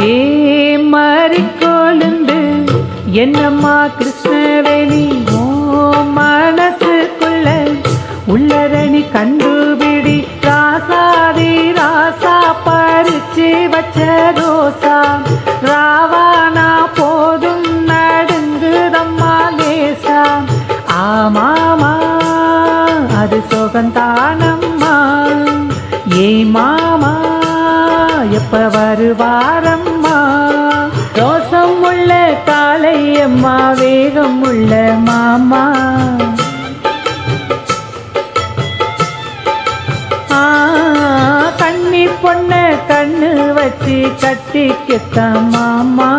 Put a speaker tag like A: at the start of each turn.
A: ஏ மாறிக்கொழுந்து என்னம்மா கிருஷ்ணவேணி ஓ மனசுக்குள்ள உள்ளரணி கண்டுபிடி. ராசாதி ராசா பறிச்சு வச்ச தோசா. ராவானா போதும் நடுங்குதம்மா லேசா. ஆமாமா அது சுகந்தானம்மா ஏ மாமா எப்ப வருவாரம்மா ரோசம் உள்ள காலை அம்மா வேகம் உள்ள மாமா. கண்ணி பொண்ண கண்ணு வச்சு கட்டிக்கிட்ட மாமா.